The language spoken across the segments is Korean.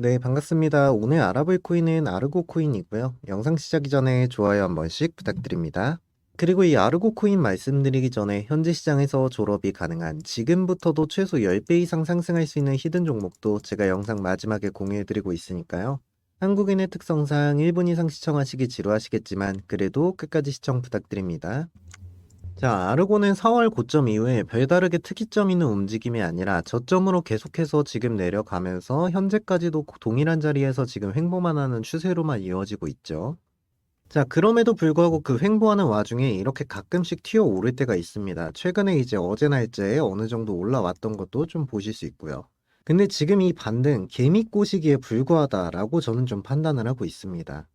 네, 반갑습니다. 오늘 알아볼 코인은 아르고 코인이고요. 영상 시작이 전에 좋아요 한 번씩 부탁드립니다. 그리고 이 아르고 코인 말씀드리기 전에 현재 시장에서 졸업이 가능한 지금부터도 최소 10배 이상 상승할 수 있는 히든 종목도 제가 영상 마지막에 공유해드리고 있으니까요. 한국인의 특성상 1분 이상 시청하시기 지루하시겠지만 그래도 끝까지 시청 부탁드립니다. 자, 아르고는 4월 고점 이후에 별다르게 특이점 있는 움직임이 아니라 저점으로 계속해서 지금 내려가면서 현재까지도 동일한 자리에서 지금 횡보만 하는 추세로만 이어지고 있죠. 자, 그럼에도 불구하고 그 횡보하는 와중에 이렇게 가끔씩 튀어 오를 때가 있습니다. 최근에 이제 어제 날짜에 어느 정도 올라왔던 것도 좀 보실 수 있고요. 근데 지금 이 반등 개미 꼬시기에 불과하다라고 저는 좀 판단을 하고 있습니다.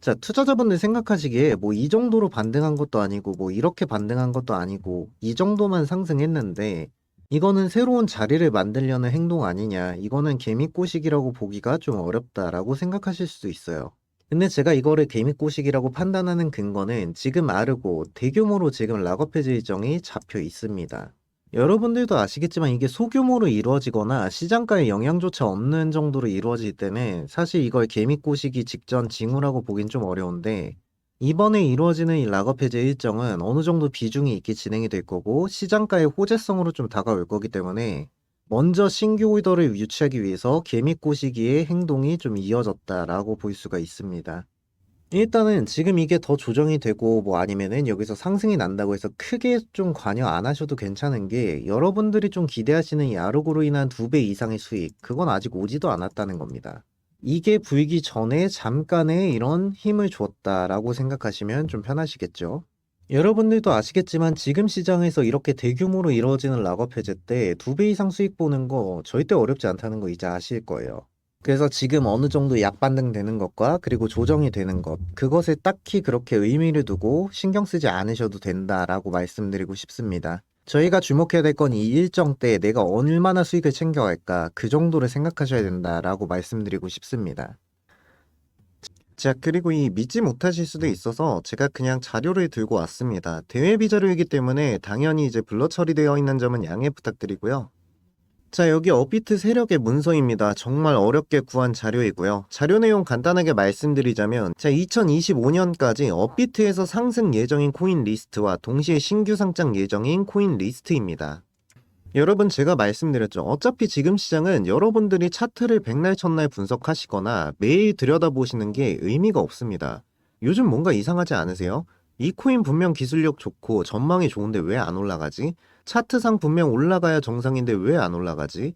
자, 투자자분들 생각하시기에 뭐 이 정도로 반등한 것도 아니고 뭐 이렇게 반등한 것도 아니고 이 정도만 상승했는데 이거는 새로운 자리를 만들려는 행동 아니냐. 이거는 개미꼬시기라고 보기가 좀 어렵다라고 생각하실 수도 있어요. 근데 제가 이거를 개미꼬시기라고 판단하는 근거는 지금 아르고 대규모로 지금 락업 해제 일정이 잡혀 있습니다. 여러분들도 아시겠지만 이게 소규모로 이루어지거나 시장가에 영향조차 없는 정도로 이루어질 때는 사실 이걸 개미 꼬시기 직전 징후라고 보긴 좀 어려운데 이번에 이루어지는 이 락업 해제 일정은 어느 정도 비중이 있게 진행이 될 거고 시장가의 호재성으로 좀 다가올 거기 때문에 먼저 신규 오더를 유치하기 위해서 개미 꼬시기의 행동이 좀 이어졌다라고 볼 수가 있습니다. 일단은 지금 이게 더 조정이 되고 뭐 아니면은 여기서 상승이 난다고 해서 크게 좀 관여 안 하셔도 괜찮은 게 여러분들이 좀 기대하시는 이 아르고로 인한 두 배 이상의 수익 그건 아직 오지도 않았다는 겁니다. 이게 불기 전에 잠깐의 이런 힘을 줬다라고 생각하시면 좀 편하시겠죠. 여러분들도 아시겠지만 지금 시장에서 이렇게 대규모로 이루어지는 락업 해제 때 두 배 이상 수익 보는 거 절대 어렵지 않다는 거 이제 아실 거예요. 그래서 지금 어느 정도 약반등 되는 것과 그리고 조정이 되는 것, 그것에 딱히 그렇게 의미를 두고 신경 쓰지 않으셔도 된다라고 말씀드리고 싶습니다. 저희가 주목해야 될 건 이 일정 때 내가 얼마나 수익을 챙겨갈까, 그 정도를 생각하셔야 된다라고 말씀드리고 싶습니다. 자, 그리고 이 믿지 못하실 수도 있어서 제가 그냥 자료를 들고 왔습니다. 대회 비자료이기 때문에 당연히 이제 블러 처리되어 있는 점은 양해 부탁드리고요. 자, 여기 업비트 세력의 문서입니다. 정말 어렵게 구한 자료이고요. 자료 내용 간단하게 말씀드리자면, 자, 2025년까지 업비트에서 상승 예정인 코인 리스트와 동시에 신규 상장 예정인 코인 리스트입니다. 여러분 제가 말씀드렸죠. 어차피 지금 시장은 여러분들이 차트를 백날 첫날 분석하시거나 매일 들여다보시는 게 의미가 없습니다. 요즘 뭔가 이상하지 않으세요? 이 코인 분명 기술력 좋고 전망이 좋은데 왜 안 올라가지? 차트상 분명 올라가야 정상인데 왜 안 올라가지?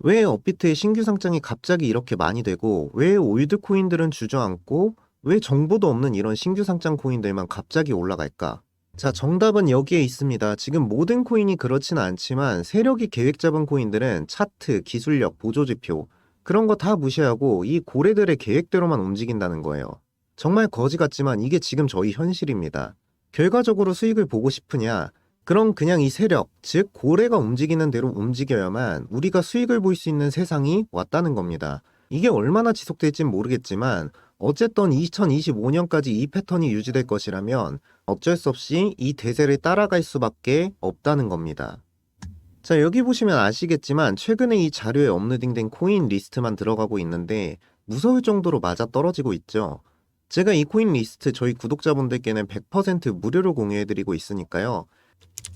왜 업비트의 신규 상장이 갑자기 이렇게 많이 되고 왜 올드 코인들은 주저앉고 왜 정보도 없는 이런 신규 상장 코인들만 갑자기 올라갈까? 자, 정답은 여기에 있습니다. 지금 모든 코인이 그렇지는 않지만 세력이 계획 잡은 코인들은 차트, 기술력, 보조지표 그런 거 다 무시하고 이 고래들의 계획대로만 움직인다는 거예요. 정말 거지 같지만 이게 지금 저희 현실입니다. 결과적으로 수익을 보고 싶으냐? 그럼 그냥 이 세력, 즉 고래가 움직이는 대로 움직여야만 우리가 수익을 볼 수 있는 세상이 왔다는 겁니다. 이게 얼마나 지속될진 모르겠지만 어쨌든 2025년까지 이 패턴이 유지될 것이라면 어쩔 수 없이 이 대세를 따라갈 수밖에 없다는 겁니다. 자, 여기 보시면 아시겠지만 최근에 이 자료에 업로딩된 코인 리스트만 들어가고 있는데 무서울 정도로 맞아 떨어지고 있죠. 제가 이 코인 리스트 저희 구독자분들께는 100% 무료로 공유해드리고 있으니까요.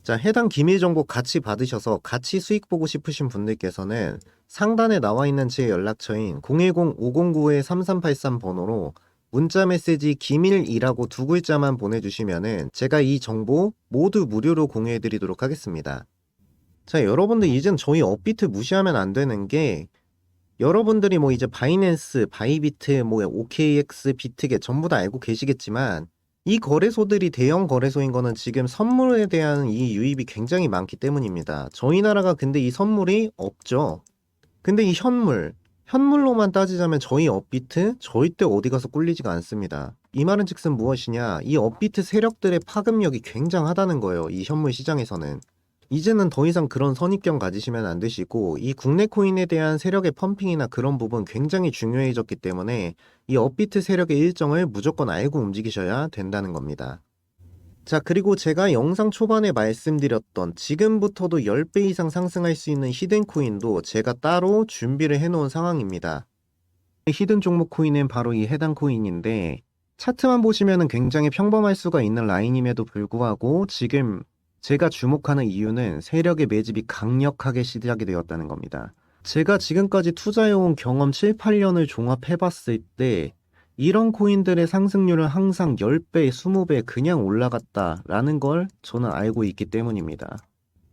자, 해당 기밀 정보 같이 받으셔서 같이 수익 보고 싶으신 분들께서는 상단에 나와 있는 제 연락처인 010-509-3383 번호로 문자 메시지 기밀이라고 두 글자만 보내주시면은 제가 이 정보 모두 무료로 공유해드리도록 하겠습니다. 자, 여러분들 이젠 저희 업비트 무시하면 안 되는 게 여러분들이 뭐 이제 바이낸스, 바이비트, 뭐 OKX, 비트겟 전부 다 알고 계시겠지만 이 거래소들이 대형 거래소인 거는 지금 선물에 대한 이 유입이 굉장히 많기 때문입니다. 저희 나라가 근데 이 선물이 없죠. 근데 이 현물, 현물로만 따지자면 저희 업비트 절대 어디 가서 꿀리지가 않습니다. 이 말은 즉슨 무엇이냐? 이 업비트 세력들의 파급력이 굉장하다는 거예요. 이 현물 시장에서는. 이제는 더 이상 그런 선입견 가지시면 안 되시고 이 국내 코인에 대한 세력의 펌핑이나 그런 부분 굉장히 중요해졌기 때문에 이 업비트 세력의 일정을 무조건 알고 움직이셔야 된다는 겁니다. 자, 그리고 제가 영상 초반에 말씀드렸던 지금부터도 10배 이상 상승할 수 있는 히든 코인도 제가 따로 준비를 해 놓은 상황입니다. 히든 종목 코인은 바로 이 해당 코인인데 차트만 보시면 굉장히 평범할 수가 있는 라인임에도 불구하고 지금 제가 주목하는 이유는 세력의 매집이 강력하게 시작이 되었다는 겁니다. 제가 지금까지 투자해온 경험 7, 8년을 종합해 봤을 때 이런 코인들의 상승률은 항상 10배, 20배 그냥 올라갔다라는 걸 저는 알고 있기 때문입니다.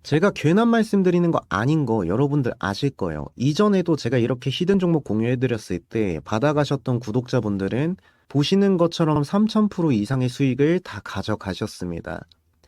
제가 괜한 말씀드리는 거 아닌 거 여러분들 아실 거예요. 이전에도 제가 이렇게 히든 종목 공유해드렸을 때 받아가셨던 구독자분들은 보시는 것처럼 3000% 이상의 수익을 다 가져가셨습니다.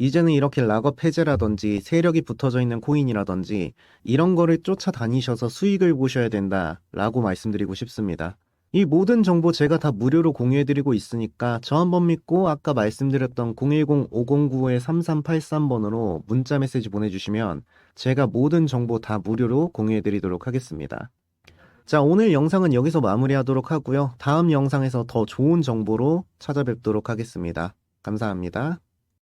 이제는 이렇게 락업 해제라든지 세력이 붙어져 있는 코인이라든지 이런 거를 쫓아다니셔서 수익을 보셔야 된다라고 말씀드리고 싶습니다. 이 모든 정보 제가 다 무료로 공유해드리고 있으니까 저 한번 믿고 아까 말씀드렸던 010-509-3383번으로 문자 메시지 보내주시면 제가 모든 정보 다 무료로 공유해드리도록 하겠습니다. 자, 오늘 영상은 여기서 마무리하도록 하고요. 다음 영상에서 더 좋은 정보로 찾아뵙도록 하겠습니다. 감사합니다.